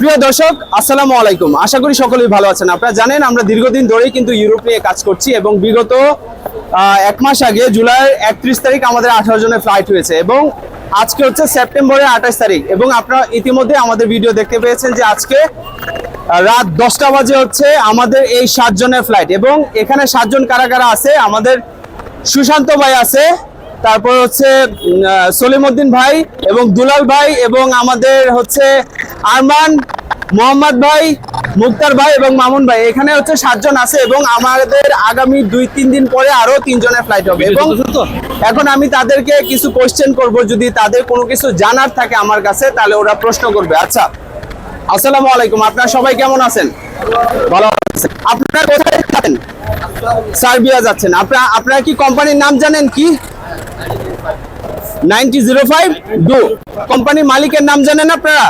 প্রিয় দর্শক, আসসালামু আলাইকুম। আশা করি সকলেই ভালো আছেন। আপনারা জানেন, আমরা দীর্ঘদিন ধরেই কিন্তু ইউরোপ নিয়ে কাজ করছি এবং বিগত এক মাস আগে জুলাইয়ের একত্রিশ তারিখ আমাদের আঠারো জনের ফ্লাইট হয়েছে এবং আজকে হচ্ছে সেপ্টেম্বরের আঠাশ তারিখ এবং আপনারা ইতিমধ্যে আমাদের ভিডিও দেখতে পেয়েছেন যে আজকে রাত দশটা বাজে হচ্ছে আমাদের এই সাতজনের ফ্লাইট এবং এখানে সাতজন কারা কারা আছে? আমাদের সুশান্ত ভাই আছে, তারপর হচ্ছে সলিমউদ্দিন ভাই এবং দুলাল ভাই এবং আমাদের হচ্ছে আরমান মোহাম্মদ ভাই মুক্তার ভাই এবং মামুন ভাই এখানে হচ্ছে সাতজন আছে এবং আমাদের আগামী দুই তিন দিন পরে আরও তিনজনের ফ্লাইট হবে। এবং এখন আমি তাদেরকে কিছু কোশ্চেন করব যদি তাদের কোনো কিছু জানার থাকে আমার কাছে তাহলে ওরা প্রশ্ন করবে। আচ্ছা আসসালামু আলাইকুম আপনারা সবাই কেমন আছেন? ভালো আছেন। আপনারা কোথায় যাচ্ছেন? সার্বিয়া যাচ্ছেন। আপনারা আপনারা কি কোম্পানির নাম জানেন কি? নাইনটি জিরো ফাইভ ডু কোম্পানির মালিকের নাম জানেন আপনারা?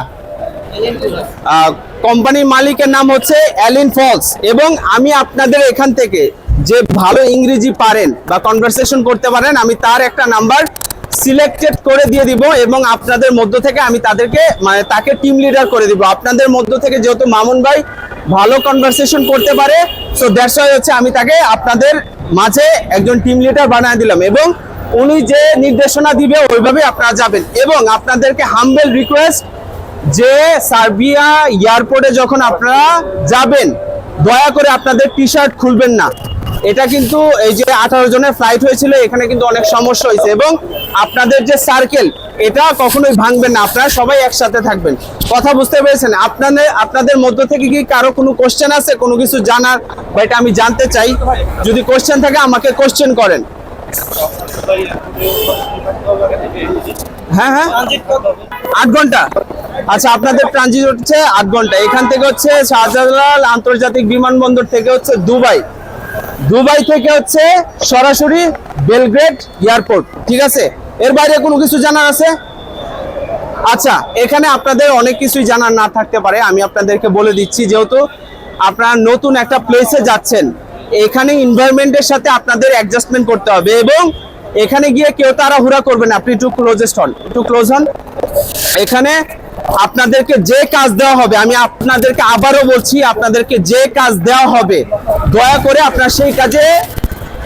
কোম্পানির মালিকের নাম হচ্ছে অ্যালিন ফলস। এবং আমি আপনাদের এখান থেকে যে ভালো ইংরেজি পারেন বা কনভারসেশন করতে পারেন, আমি তার একটা নাম্বার সিলেক্টেড করে দিয়ে দিব এবং আপনাদের মধ্য থেকে আমি তাদেরকে মানে তাকে টিম লিডার করে দিব। আপনাদের মধ্য থেকে যেহেতু মামুন ভাই ভালো কনভারসেশন করতে পারে সো দ্যাটস ওয়াই হচ্ছে আমি তাকে আপনাদের মাঝে একজন টিম লিডার বানিয়ে দিলাম এবং উনি যে নির্দেশনা দিবে ওইভাবে আপনারা যাবেন। এবং আপনাদেরকে হাম্বেল রিকোয়েস্ট যে সার্বিয়া এয়ারপোর্টে যখন আপনারা যাবেন, দয়া করে আপনাদের টি শার্ট খুলবেন না। এটা কিন্তু এই যে আঠারো জনের ফ্লাইট হয়েছিল, এখানে কিন্তু অনেক সমস্যা হয়েছে এবং আপনাদের যে সার্কেল এটা কখনোই ভাঙবেন না। আপনারা সবাই একসাথে থাকবেন। কথা বুঝতে পেরেছেন? আপনাদের আপনাদের মধ্য থেকে কি কারও কোনো কোশ্চেন আছে? কোনো কিছু জানার? বা এটা আমি জানতে চাই। যদি কোশ্চেন থাকে, আমাকে কোশ্চেন করেন। হ্যাঁ হ্যাঁ। আট ঘণ্টা। আচ্ছা আপনাদের ট্রানজিট হচ্ছে আট ঘণ্টা। এখান থেকে হচ্ছে শাহজালাল আন্তর্জাতিক বিমানবন্দর থেকে হচ্ছে দুবাই। দুবাই থেকে হচ্ছে সরাসরি বেলগ্রেড এয়ারপোর্ট। ঠিক আছে? এর বাইরে কোনো কিছু জানার আছে? আচ্ছা এখানে আপনাদের অনেক কিছুই জানার না থাকতে পারে। আমি আপনাদেরকে বলে দিচ্ছি, যেহেতু আপনারা নতুন একটা প্লেসে যাচ্ছেন, এখানে এনভায়রনমেন্টের সাথে আপনাদের অ্যাডজাস্টমেন্ট করতে হবে এবং এখানে গিয়ে কেউ তাড়াহুড়া করবেন আপনি একটু ক্লোজেস্ট হন একটু ক্লোজ হন। এখানে আপনাদেরকে যে কাজ দেওয়া হবে, আমি আপনাদেরকে আবারও বলছি, আপনাদেরকে যে কাজ দেওয়া হবে, দয়া করে আপনার সেই কাজে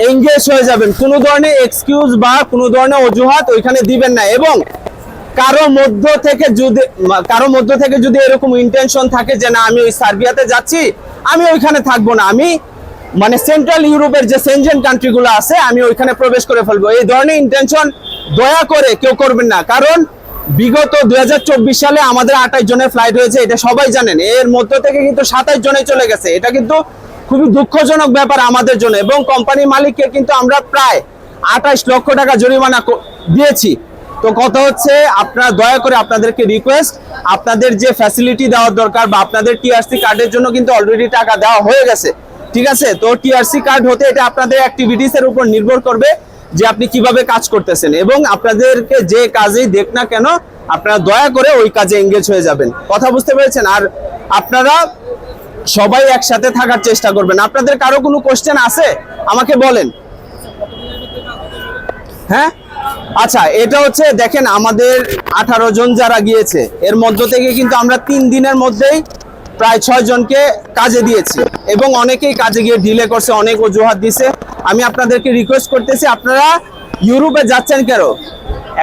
এঙ্গেজ হয়ে যাবেন। কোনো ধরনের এক্সকিউজ বা কোনো ধরনের অজুহাত ওইখানে দিবেন না। এবং কারও মধ্য থেকে যদি কারও মধ্য থেকে যদি এরকম ইন্টেনশন থাকে যে, না, আমি ওই সার্বিয়াতে যাচ্ছি, আমি ওইখানে থাকব না। আমি মানে সেন্ট্রাল ইউরোপের যে সেনজেন কান্ট্রিগুলো আছে, আমি ওইখানে প্রবেশ করে ফেলব। এই ধরনের ইন্টেনশন দয়া করে কেউ করবেন না। কারণ বিগত দু হাজার চব্বিশ সালে আমাদের আঠাশ জনের ফ্লাইট হয়েছে, এটা সবাই জানেন। এর মধ্য থেকে কিন্তু সাতাইশ জনে চলে গেছে। এটা কিন্তু খুবই দুঃখজনক ব্যাপার আমাদের জন্য এবং কোম্পানি মালিককে কিন্তু আমরা প্রায় আঠাশ লক্ষ টাকা জরিমানা দিয়েছি। তো কথা হচ্ছে, আপনারা দয়া করে আপনাদেরকে রিকোয়েস্ট আপনাদের যে ফ্যাসিলিটি দেওয়ার দরকার বা আপনাদের টিআরসি কার্ডের জন্য কিন্তু অলরেডি টাকা দেওয়া হয়ে গেছে। ঠিক আছে? তো টিআরসি কার্ড হতে এটা আপনাদের অ্যাক্টিভিটিসের উপর নির্ভর করবে। যে আপনি কীভাবে কাজ করতেছেন এবং আপনাদেরকে যে কাজেই দেখ না কেন, আপনারা দয়া করে ওই কাজে এঙ্গেজ হয়ে যাবেন। কথা বুঝতে পেরেছেন? আর আপনারা সবাই একসাথে থাকার চেষ্টা করবেন। আপনাদের কারও কোনো কোশ্চেন আছে? আমাকে বলেন। হ্যাঁ? আচ্ছা এটা হচ্ছে দেখেন আমাদের আঠারো জন যারা গিয়েছে, এর মধ্য থেকে কিন্তু আমরা তিন দিনের মধ্যেই প্রায় ছয় জনকে কাজে দিয়েছি এবং অনেকেই কাজে গিয়ে ডিলে করছে, অনেক অজুহাত দিছে। আমি আপনাদেরকে রিকোয়েস্ট করতেছি, আপনারা ইউরোপে যাচ্ছেন কেন?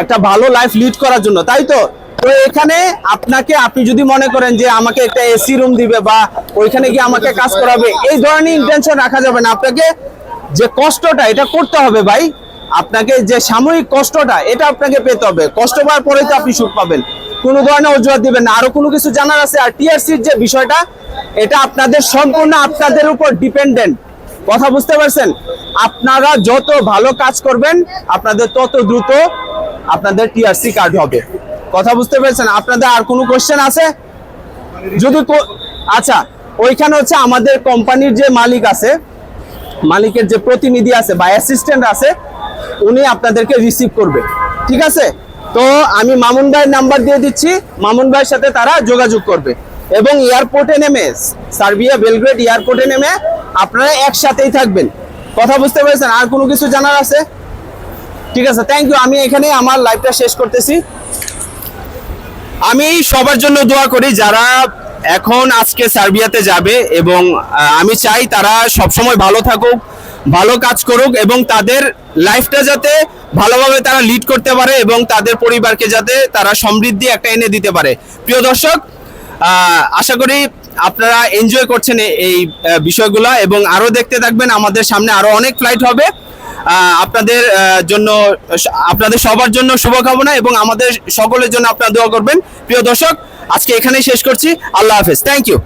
একটা ভালো লাইফ লিড করার জন্য, তাই তো? তো এখানে আপনাকে, আপনি যদি মনে করেন যে আমাকে একটা এসি রুম দিবে বা ওইখানে গিয়ে আমাকে কাজ করাবে, এই ধরনের ইন্টেনশন রাখা যাবে না। আপনাকে যে কষ্টটা, এটা করতে হবে ভাই। আপনাকে যে সাময়িক কষ্টটা, এটা আপনাকে পেতে হবে। কষ্ট পাওয়ার পরে তো আপনি সুখ পাবেন। কোনো ধরনের অজুহাত দিবেন না। আরও কোনো কিছু জানার আছে? আর টিআরসির যে বিষয়টা, এটা আপনাদের সম্পূর্ণ আপনাদের উপর ডিপেন্ডেন্ট কথা বুঝতে পারছেন? আপনারা যত ভালো কাজ করবেন, আপনাদের তত দ্রুত আপনাদের টিআরসি কার্ড হবে। কথা বুঝতে পেরেছেন? আপনাদের আর কোনো কোশ্চেন আছে? যদি আচ্ছা ওইখানে হচ্ছে আমাদের কোম্পানির যে মালিক আছে, মালিকের যে প্রতিনিধি আছে বা অ্যাসিস্ট্যান্ট আছে, উনি আপনাদেরকে রিসিভ করবে। ঠিক আছে? তো আমি মামুন ভাইয়ের নাম্বার দিয়ে দিচ্ছি। মামুন ভাইয়ের সাথে তারা যোগাযোগ করবে। এবং এয়ারপোর্টে নেমে, সার্বিয়া বেলগ্রেড এয়ারপোর্টে নেমে আপনারা একসাথেই থাকবেন। কথা বুঝতে পেরেছেন? আর কোনো কিছু জানার আছে? ঠিক আছে থ্যাংক ইউ আমি এখানে আমার লাইভটা শেষ করতেছি। আমি সবার জন্য দোয়া করি যারা এখন আজকে সার্বিয়াতে যাবে এবং আমি চাই তারা সবসময় ভালো থাকুক, ভালো কাজ করুক এবং তাদের লাইফটা যাতে ভালোভাবে তারা লিড করতে পারে এবং তাদের পরিবারকে যাতে তারা সমৃদ্ধি একটা এনে দিতে পারে। প্রিয় দর্শক আশা করি আপনারা এনজয় করছেন এই বিষয়গুলো এবং আরও দেখতে থাকবেন। আমাদের সামনে আরও অনেক ফ্লাইট হবে। আপনাদের জন্য, আপনাদের সবার জন্য শুভকামনা এবং আমাদের সকলের জন্য আপনারা দোয়া করবেন। প্রিয় দর্শক, আজকে এখানেই শেষ করছি। আল্লাহ হাফেজ। Thank you